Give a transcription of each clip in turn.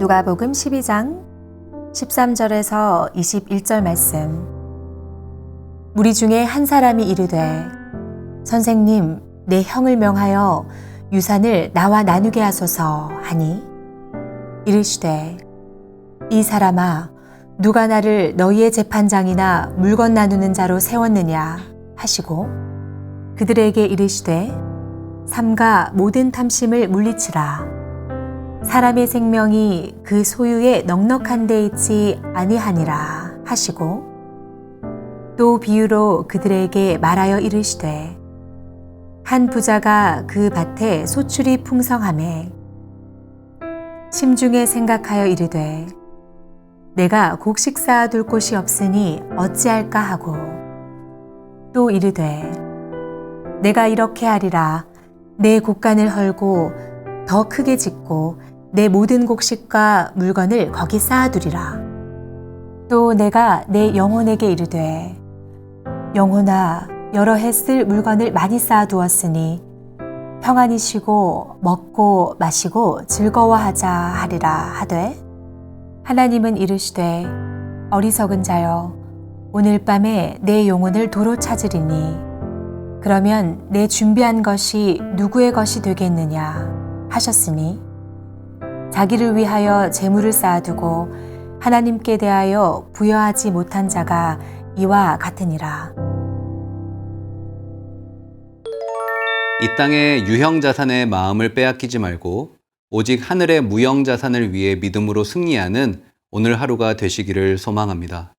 누가복음 12장 13절에서 21절 말씀. 무리 중에 한 사람이 이르되 선생님 내 형을 명하여 유산을 나와 나누게 하소서 하니 이르시되 이 사람아 누가 나를 너희의 재판장이나 물건 나누는 자로 세웠느냐 하시고 그들에게 이르시되 삼가 모든 탐심을 물리치라 사람의 생명이 그 소유에 넉넉한 데 있지 아니하니라 하시고 또 비유로 그들에게 말하여 이르시되 한 부자가 그 밭에 소출이 풍성함에 심중에 생각하여 이르되 내가 곡식 쌓아둘 곳이 없으니 어찌할까 하고 또 이르되 내가 이렇게 하리라. 내 곡간을 헐고 더 크게 짓고 내 모든 곡식과 물건을 거기 쌓아두리라. 또 내가 내 영혼에게 이르되 영혼아 여러 해 쓸 물건을 많이 쌓아두었으니 평안히 쉬고 먹고 마시고 즐거워하자 하리라 하되 하나님은 이르시되 어리석은 자여 오늘 밤에 내 영혼을 도로 찾으리니 그러면 내 준비한 것이 누구의 것이 되겠느냐 하셨으니 자기를 위하여 재물을 쌓아두고 하나님께 대하여 부여하지 못한 자가 이와 같으니라. 이 땅의 유형 자산의 마음을 빼앗기지 말고 오직 하늘의 무형 자산을 위해 믿음으로 승리하는 오늘 하루가 되시기를 소망합니다.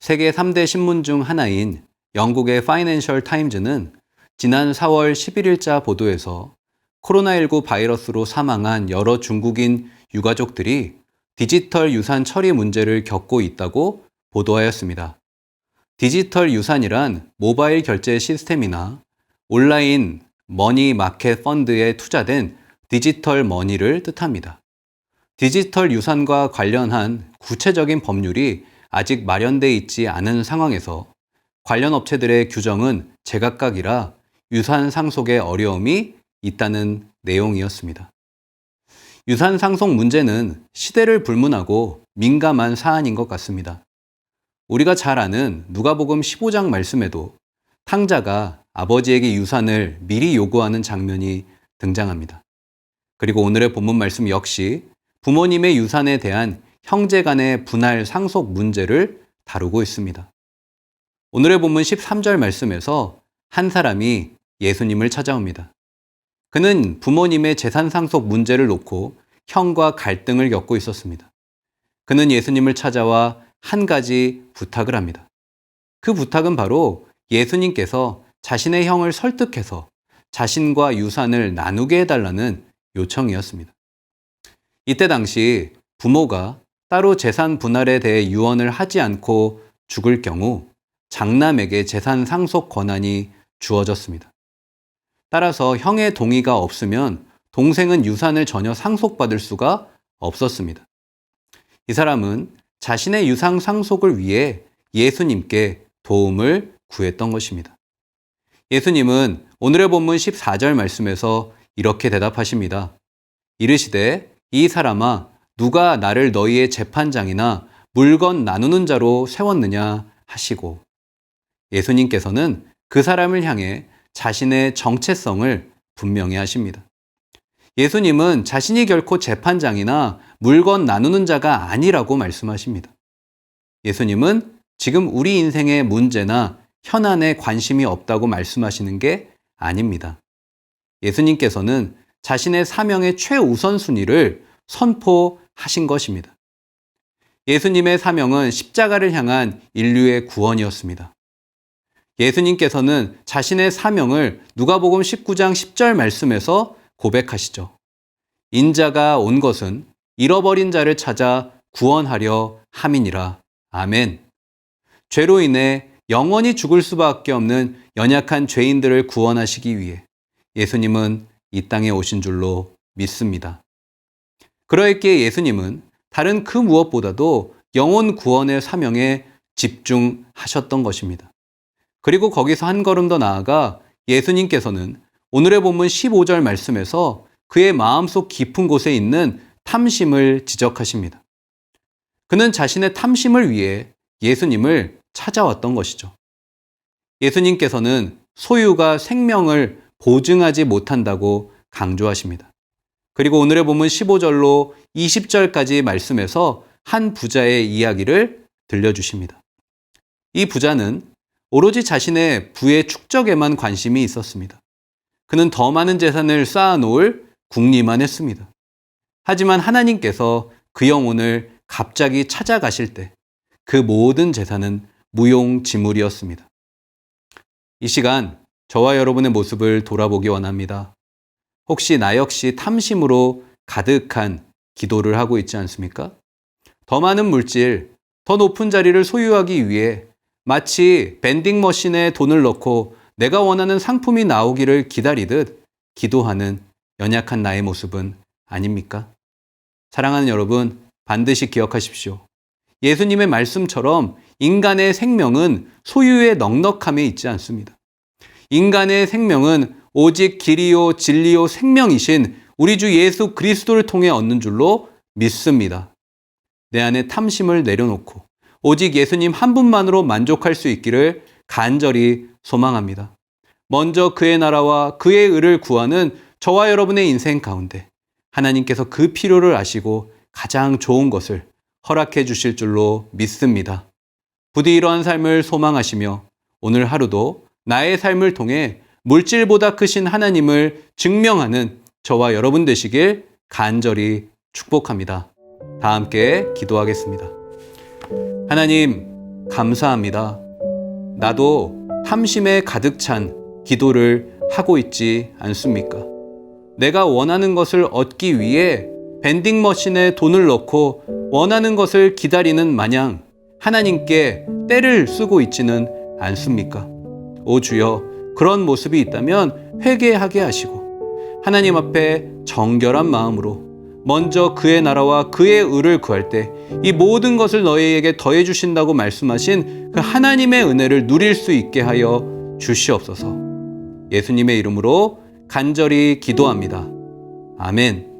세계 3대 신문 중 하나인 영국의 파이낸셜 타임즈는 지난 4월 11일자 보도에서 코로나19 바이러스로 사망한 여러 중국인 유가족들이 디지털 유산 처리 문제를 겪고 있다고 보도하였습니다. 디지털 유산이란 모바일 결제 시스템이나 온라인 머니 마켓 펀드에 투자된 디지털 머니를 뜻합니다. 디지털 유산과 관련한 구체적인 법률이 아직 마련되어 있지 않은 상황에서 관련 업체들의 규정은 제각각이라 유산 상속의 어려움이 있다는 내용이었습니다. 유산 상속 문제는 시대를 불문하고 민감한 사안인 것 같습니다. 우리가 잘 아는 누가복음 15장 말씀에도 탕자가 아버지에게 유산을 미리 요구하는 장면이 등장합니다. 그리고 오늘의 본문 말씀 역시 부모님의 유산에 대한 형제 간의 분할 상속 문제를 다루고 있습니다. 오늘의 본문 13절 말씀에서 한 사람이 예수님을 찾아옵니다. 그는 부모님의 재산 상속 문제를 놓고 형과 갈등을 겪고 있었습니다. 그는 예수님을 찾아와 한 가지 부탁을 합니다. 그 부탁은 바로 예수님께서 자신의 형을 설득해서 자신과 유산을 나누게 해달라는 요청이었습니다. 이때 당시 부모가 따로 재산 분할에 대해 유언을 하지 않고 죽을 경우 장남에게 재산 상속 권한이 주어졌습니다. 따라서 형의 동의가 없으면 동생은 유산을 전혀 상속받을 수가 없었습니다. 이 사람은 자신의 유상 상속을 위해 예수님께 도움을 구했던 것입니다. 예수님은 오늘의 본문 14절 말씀에서 이렇게 대답하십니다. 이르시되 이 사람아 누가 나를 너희의 재판장이나 물건 나누는 자로 세웠느냐 하시고 예수님께서는 그 사람을 향해 자신의 정체성을 분명히 하십니다. 예수님은 자신이 결코 재판장이나 물건 나누는 자가 아니라고 말씀하십니다. 예수님은 지금 우리 인생의 문제나 현안에 관심이 없다고 말씀하시는 게 아닙니다. 예수님께서는 자신의 사명의 최우선순위를 선포하신 것입니다. 예수님의 사명은 십자가를 향한 인류의 구원이었습니다. 예수님께서는 자신의 사명을 누가복음 19장 10절 말씀에서 고백하시죠. 인자가 온 것은 잃어버린 자를 찾아 구원하려 함이니라. 아멘. 죄로 인해 영원히 죽을 수밖에 없는 연약한 죄인들을 구원하시기 위해 예수님은 이 땅에 오신 줄로 믿습니다. 그러했기에 예수님은 다른 그 무엇보다도 영혼 구원의 사명에 집중하셨던 것입니다. 그리고 거기서 한 걸음 더 나아가 예수님께서는 오늘의 본문 15절 말씀에서 그의 마음속 깊은 곳에 있는 탐심을 지적하십니다. 그는 자신의 탐심을 위해 예수님을 찾아왔던 것이죠. 예수님께서는 소유가 생명을 보증하지 못한다고 강조하십니다. 그리고 오늘의 본문 15절로 20절까지 말씀에서 한 부자의 이야기를 들려주십니다. 이 부자는 오로지 자신의 부의 축적에만 관심이 있었습니다. 그는 더 많은 재산을 쌓아놓을 궁리만 했습니다. 하지만 하나님께서 그 영혼을 갑자기 찾아가실 때 그 모든 재산은 무용지물이었습니다. 이 시간 저와 여러분의 모습을 돌아보기 원합니다. 혹시 나 역시 탐심으로 가득한 기도를 하고 있지 않습니까? 더 많은 물질, 더 높은 자리를 소유하기 위해 마치 밴딩 머신에 돈을 넣고 내가 원하는 상품이 나오기를 기다리듯 기도하는 연약한 나의 모습은 아닙니까? 사랑하는 여러분, 반드시 기억하십시오. 예수님의 말씀처럼 인간의 생명은 소유의 넉넉함에 있지 않습니다. 인간의 생명은 오직 길이요 진리요 생명이신 우리 주 예수 그리스도를 통해 얻는 줄로 믿습니다. 내 안에 탐심을 내려놓고 오직 예수님 한 분만으로 만족할 수 있기를 간절히 소망합니다. 먼저 그의 나라와 그의 의를 구하는 저와 여러분의 인생 가운데 하나님께서 그 필요를 아시고 가장 좋은 것을 허락해 주실 줄로 믿습니다. 부디 이러한 삶을 소망하시며 오늘 하루도 나의 삶을 통해 물질보다 크신 하나님을 증명하는 저와 여러분 되시길 간절히 축복합니다. 다 함께 기도하겠습니다. 하나님, 감사합니다. 나도 탐심에 가득 찬 기도를 하고 있지 않습니까? 내가 원하는 것을 얻기 위해 밴딩 머신에 돈을 넣고 원하는 것을 기다리는 마냥 하나님께 때를 쓰고 있지는 않습니까? 오 주여, 그런 모습이 있다면 회개하게 하시고 하나님 앞에 정결한 마음으로 먼저 그의 나라와 그의 의를 구할 때 이 모든 것을 너희에게 더해 주신다고 말씀하신 그 하나님의 은혜를 누릴 수 있게 하여 주시옵소서. 예수님의 이름으로 간절히 기도합니다. 아멘.